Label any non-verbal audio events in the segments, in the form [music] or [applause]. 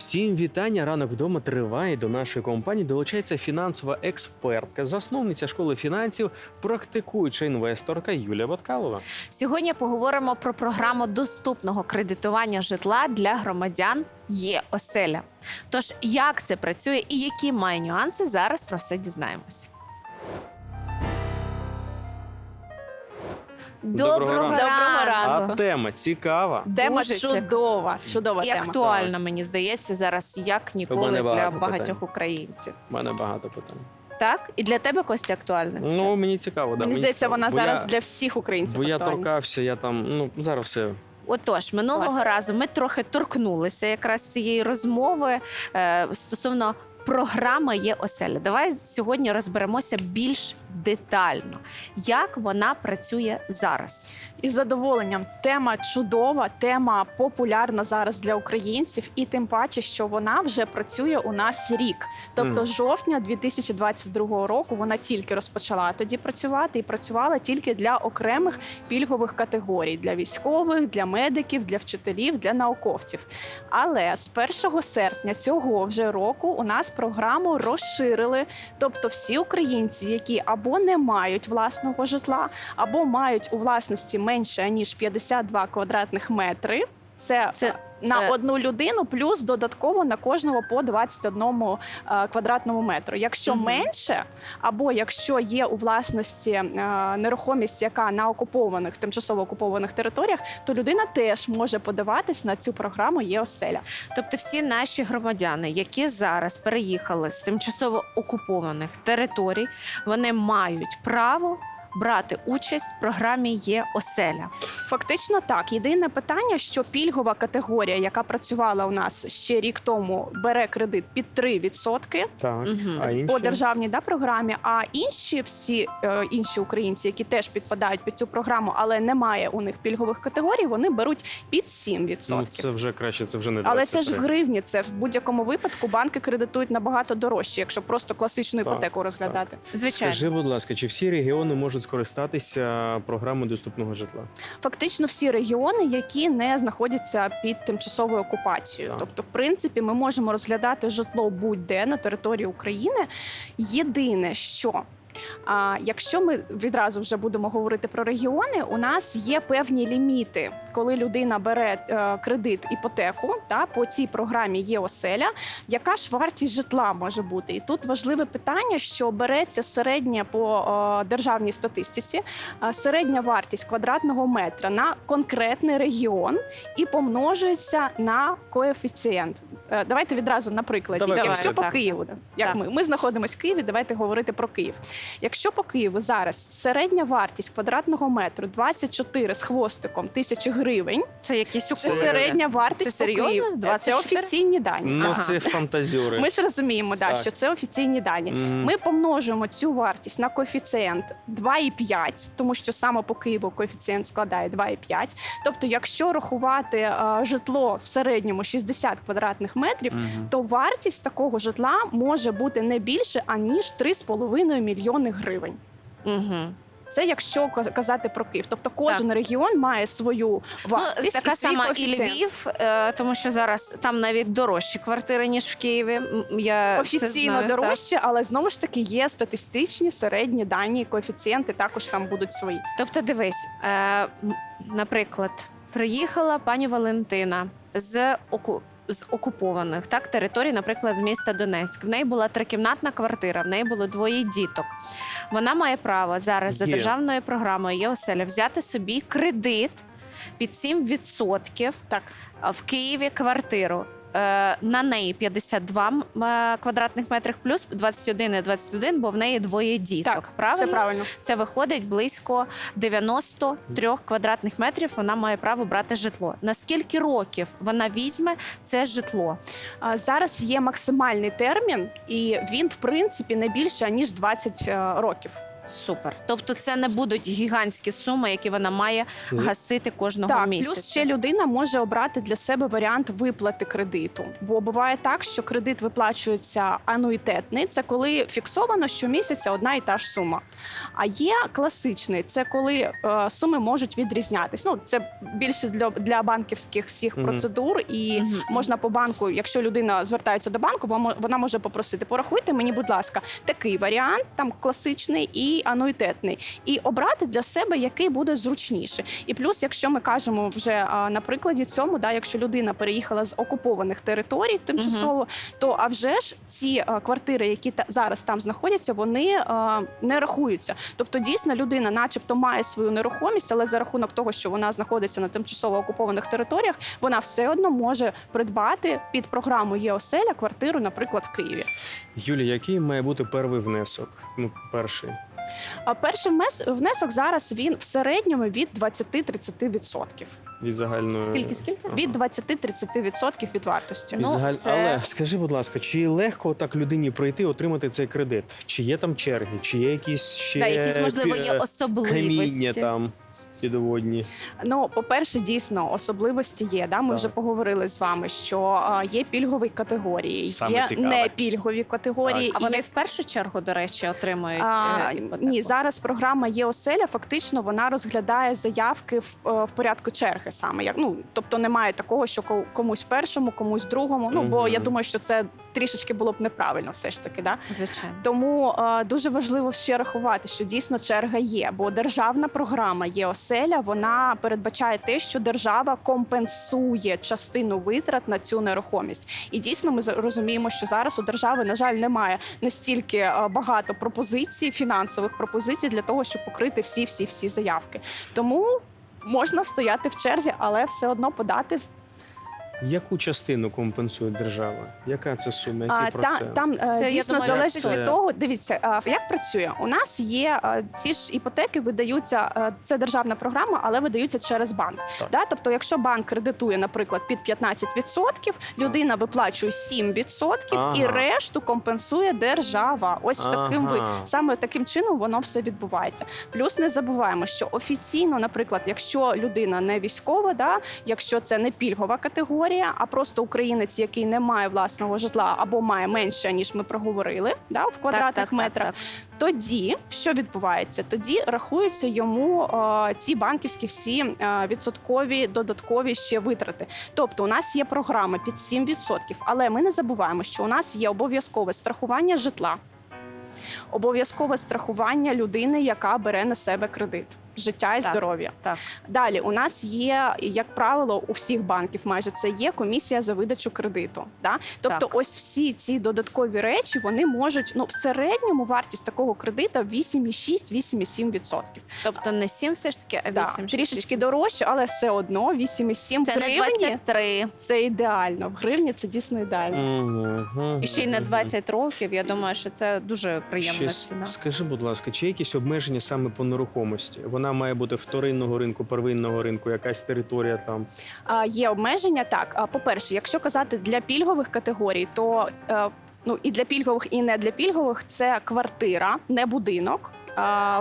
Всім вітання. Ранок вдома триває. До нашої компанії долучається фінансова експертка, засновниця школи фінансів, практикуюча інвесторка Юлія Баткалова. Сьогодні поговоримо про програму доступного кредитування житла для громадян є оселя. Тож, як це працює і які має нюанси, зараз про все дізнаємось. Доброго ранку. Доброго ранку. А тема цікава. Тема Дуже чудова, чудова І тема. актуальна, мені здається, зараз як ніколи для багато багатьох питань. українців. У мене багато питань. Так? І для тебе Костя актуальне? Ну мені цікаво, да, Мені здається, цікаво. вона Бо зараз я, для всіх українців. бо я актуальна. торкався, я там ну зараз все. Отож, минулого Клас. разу ми трохи торкнулися якраз цієї розмови е, стосовно програми є оселя. Давай сьогодні розберемося більш детально, як вона працює зараз. Із задоволенням. Тема чудова, тема популярна зараз для українців, і тим паче, що вона вже працює у нас рік. Тобто, з жовтня 2022 року вона тільки розпочала тоді працювати і працювала тільки для окремих пільгових категорій: для військових, для медиків, для вчителів, для науковців. Але з 1 серпня цього вже року у нас програму розширили. Тобто, всі українці, які або не мають власного житла, або мають у власності менше ніж 52 квадратних метри. Це, Це, на е, одну людину, плюс додатково на кожного по 21 е, квадратному метру. Якщо Мгм. менше, або якщо є у власності е, нерухомість, яка на окупованих тимчасово окупованих територіях, то людина теж може подаватись на цю програму є оселя. Тобто, всі наші громадяни, які зараз переїхали з тимчасово окупованих територій, вони мають право брати участь в програмі є оселя. Фактично так. Єдине питання, що пільгова категорія, яка працювала у нас ще рік тому, бере кредит під 3%. Так. Мгм. А інші? по державній да, програмі. А інші всі е, інші українці, які теж підпадають під цю програму, але немає у них пільгових категорій, вони беруть під 7%. Ну це вже краще, це вже не Але це ж в 23. гривні. Це в будь-якому випадку банки кредитують набагато дорожче, якщо просто класичну Так, іпотеку розглядати. Звичайно. Скажи, будь ласка, чи всі регіони можуть скористатися програмою доступного житла? Фактично всі регіони, які не знаходяться під тимчасовою окупацією. Так. Тобто, в принципі, ми можемо розглядати житло будь-де на території України. Єдине, що а якщо ми відразу вже будемо говорити про регіони, у нас є певні ліміти, коли людина бере е, кредит іпотеку та по цій програмі є оселя. Яка ж вартість житла може бути? І тут важливе питання, що береться середня по е, державній статистиці, е, середня вартість квадратного метра на конкретний регіон і помножується на коефіцієнт. Давайте відразу на прикладі. Давай, Якщо давай, по так. Києву, як Так. ми, ми знаходимося в Києві, давайте говорити про Київ. Якщо по Києву зараз середня вартість квадратного метру 24 з хвостиком тисячі гривень, Це якісь це середня вартість Це по серйозно? Києву. Це офіційні дані. Ну Ага. це фантазіори. Ми ж розуміємо, да, Так. що це офіційні дані. Мгм. Ми помножуємо цю вартість на коефіцієнт 2,5, тому що саме по Києву коефіцієнт складає 2,5. Тобто, якщо рахувати е, житло в середньому 60 квадратних метрів, Мгм. то вартість такого житла може бути не більше аніж 3,5 мільйони гривень. Угу. Це якщо казати про Київ. Тобто кожен регіон має свою Ну, вартість. така і свій сама і. Львів, е, тому що зараз там навіть дорожчі квартири, ніж в Києві. Я це Офіційно знаю, так. але знову ж таки є статистичні середні дані, коефіцієнти також там будуть свої. Тобто, дивись, е, наприклад, приїхала пані Валентина з. З окупованих так територій, наприклад, з міста Донецьк. В неї була трикімнатна квартира, в неї було двоє діток. Вона має право зараз за Є. державною програмою є оселя взяти собі кредит під 7% Так, в Києві квартиру. Е, На неї 52 м, е, квадратних метрів плюс 21 і 21, бо в неї двоє діток. так, правильно? все правильно. Це виходить близько 93 квадратних метрів. Вона має право брати житло. На скільки років вона візьме це житло? Зараз є максимальний термін, і він, в принципі, не більше ніж 20 е, років. Супер. Тобто, це не будуть гігантські суми, які вона має гасити кожного Так, місяця. плюс ще людина може обрати для себе варіант виплати кредиту. Бо буває так, що кредит виплачується ануїтетний. Це коли фіксовано щомісяця одна і та ж сума. А є класичний, це коли е, суми можуть відрізнятись. Ну це більше для, для банківських всіх Мгм. процедур, і Мгм. можна по банку, якщо людина звертається до банку, вона- вона може попросити: порахуйте мені, будь ласка, такий варіант, там класичний і ануїтетний, і обрати для себе, який буде зручніше. І плюс, якщо ми кажемо вже а, на прикладі цьому, да, якщо людина переїхала з окупованих територій тимчасово, то а вже ж ці а, квартири, які та, зараз там знаходяться, вони а, не рахуються. Тобто, дійсно, людина, начебто, має свою нерухомість, але за рахунок того, що вона знаходиться на тимчасово окупованих територіях, вона все одно може придбати під програму ЄОСЕЛЯ квартиру, наприклад, в Києві. Юлія, який має бути перший внесок? Ну, перший. А перший мес внесок зараз він в середньому від 20-30%. Від загальної Скільки, скільки? Ага. Від 20-30% від вартості. Від Ну, загаль- це- Але скажи, будь ласка, чи легко так людині пройти отримати цей кредит? Чи є там черги, чи є якісь ще Да, якісь можливо є особливості. каміння там підводні? Ну, по-перше, дійсно особливості є. Да? Ми Так. вже поговорили з вами, що а, є пільгові категорії, Саме є цікаве. непільгові категорії. А вони є- в першу чергу, до речі, отримують А, е, іпотеку? ні, зараз програма ЄОСЕЛЯ фактично вона розглядає заявки в, е, в порядку черги саме. Як ну тобто немає такого, що ко- комусь першому, комусь другому. Ну бо я думаю, що це трішечки було б неправильно, все ж таки. Да? Звичайно. Тому е, дуже важливо ще рахувати, що дійсно черга є, бо державна програма ЄОСЕЛЯ вона передбачає те, що держава компенсує частину витрат на цю нерухомість. І дійсно ми розуміємо, що зараз у держави, на жаль, немає настільки е, багато пропозицій, фінансових пропозицій для того, щоб покрити всі, всі, всі заявки. Тому можна стояти в черзі, але все одно подати Яку частину компенсує держава? Яка це сума? Який А, та, там е, Це, я дійсно думаю, залежить це- від того. Дивіться, а, як працює. У нас є е, ці ж іпотеки, видаються. е, Це державна програма, але видаються через банк. Так. Да? Тобто, якщо банк кредитує, наприклад, під 15%, людина виплачує 7% і Ага. решту компенсує держава. Ось таким ви саме таким чином воно все відбувається. Плюс не забуваємо, що офіційно, наприклад, якщо людина не військова, да, якщо це не пільгова категорія, а просто українець, який не має власного житла або має менше, ніж ми проговорили, да, в квадратних так, так, метрах, Так, тоді що відбувається? Тоді рахуються йому е, ці банківські всі е, відсоткові додаткові ще витрати. Тобто, у нас є програма під 7%, але ми не забуваємо, що у нас є обов'язкове страхування житла, обов'язкове страхування людини, яка бере на себе кредит. Життя і Так. здоров'я. так. Далі у нас є, як правило, у всіх банків майже це є комісія за видачу кредиту. Да? Тобто, Так. ось всі ці додаткові речі вони можуть ну в середньому вартість такого кредита 8,6-8,7%. Тобто не 7 все ж таки, а 8. Да, трішечки вісім. дорожче, але все одно 8,7 Це не гривні 23. це ідеально. В гривні це дійсно ідеально. Мгм. І ще й на 20 років. Я думаю, що це дуже приємна Ще ціна. Скажи, будь ласка, чи є якісь обмеження саме по нерухомості? Вона має бути вторинного ринку, первинного ринку, якась територія там. А, є обмеження. Так, по-перше, якщо казати для пільгових категорій, то е, ну і для пільгових, і не для пільгових це квартира, не будинок.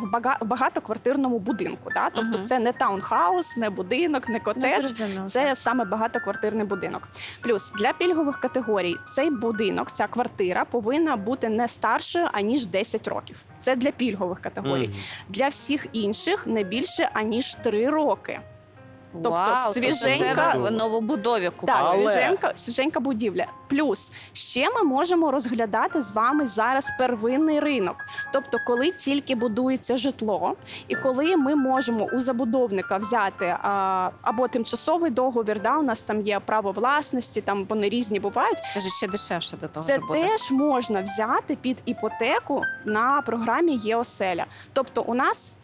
В бага- багатоквартирному будинку, да? тобто це не таунхаус, не будинок, не Ну, котедж, зрозуміло, це так. саме багатоквартирний будинок. Плюс для пільгових категорій цей будинок, ця квартира повинна бути не старшою аніж 10 років. Це для пільгових категорій. Мгм. Для всіх інших не більше аніж 3 роки. Тобто Вау, свіженька- це в новобудові Так, купили. Але- свіженька, свіженька будівля. Плюс ще ми можемо розглядати з вами зараз первинний ринок. Тобто, коли тільки будується житло, і коли ми можемо у забудовника взяти а, або тимчасовий договір, да, у нас там є право власності, там вони різні бувають. Це ж ще дешевше до того Це ж буде. теж можна взяти під іпотеку на програмі ЄОСЕЛЯ. Тобто, у нас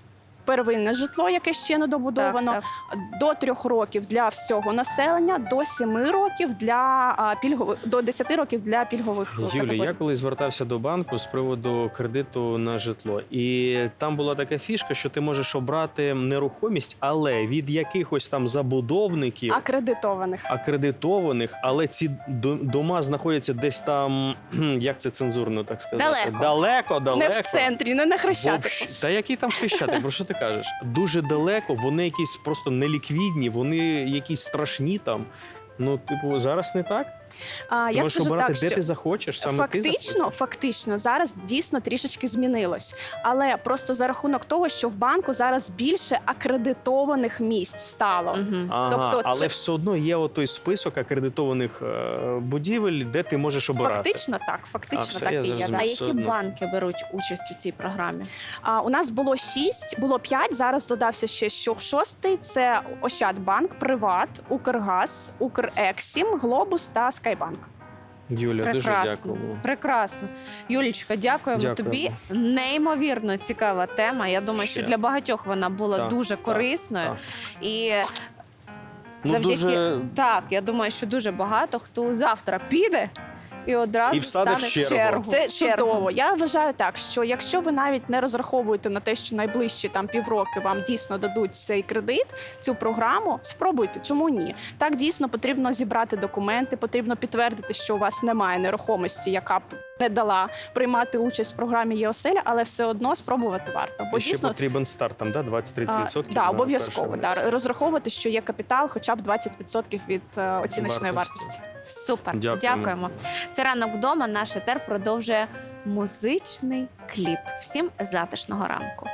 первинне житло, яке ще не добудовано, Так, так. до трьох років для всього населення, до семи років для а, пільгових, до 10 років для пільгових Юлі, категорій. я коли звертався до банку з приводу кредиту на житло, і там була така фішка, що ти можеш обрати нерухомість, але від якихось там забудовників. акредитованих. Акредитованих, але ці дома знаходяться десь там, [clears throat] як це цензурно так сказати? Далеко. далеко, далеко. Не в центрі, не на хрещатику. Та який там хрещатик, про що ти кажеш? Дуже далеко, вони якісь просто неліквідні, вони якісь страшні там. Ну, типу, зараз не так. А, Ти я можеш скажу обирати, так, де що ти захочеш, саме ти фактично, захочеш. фактично зараз дійсно трішечки змінилось, але просто за рахунок того, що в банку зараз більше акредитованих місць стало. Мгм. Ага, тобто але це- все одно є отой список акредитованих е, будівель, де ти можеш обирати. Фактично так, фактично все, так і є. Да. А які одно. банки беруть участь у цій програмі? А, у нас було шість, було п'ять. Зараз додався ще що шостий. Це Ощадбанк, Приват, Укргаз, Укрексім, Глобус та Скайбанк. Юля, дуже Прекрасно. дякую. Прекрасно. Юлічка, дякуємо Дякуємо. тобі. Неймовірно цікава тема. Я думаю, Ще. що для багатьох вона була Так, дуже так, корисною. так. І Ну, Завдяки- дуже так, я думаю, що дуже багато хто завтра піде і одразу І встане в стане чергу. чергу. Це Чергу. чудово. Я вважаю так, що якщо ви навіть не розраховуєте на те, що найближчі там півроки вам дійсно дадуть цей кредит, цю програму, спробуйте. Чому ні? Так дійсно потрібно зібрати документи, потрібно підтвердити, що у вас немає нерухомості, яка б не дала приймати участь в програмі ЄОСЕЛЯ, але все одно спробувати варто. Бо І ще дійсно потрібен старт, там, да, 20-30%? а, да, на обов'язково перший да, розраховувати, що є капітал, хоча б 20% від е, оціночної Вартості. вартості. Супер, Дякуємо. дякуємо. Це ранок вдома. Наш етер продовжує музичний кліп. Всім затишного ранку.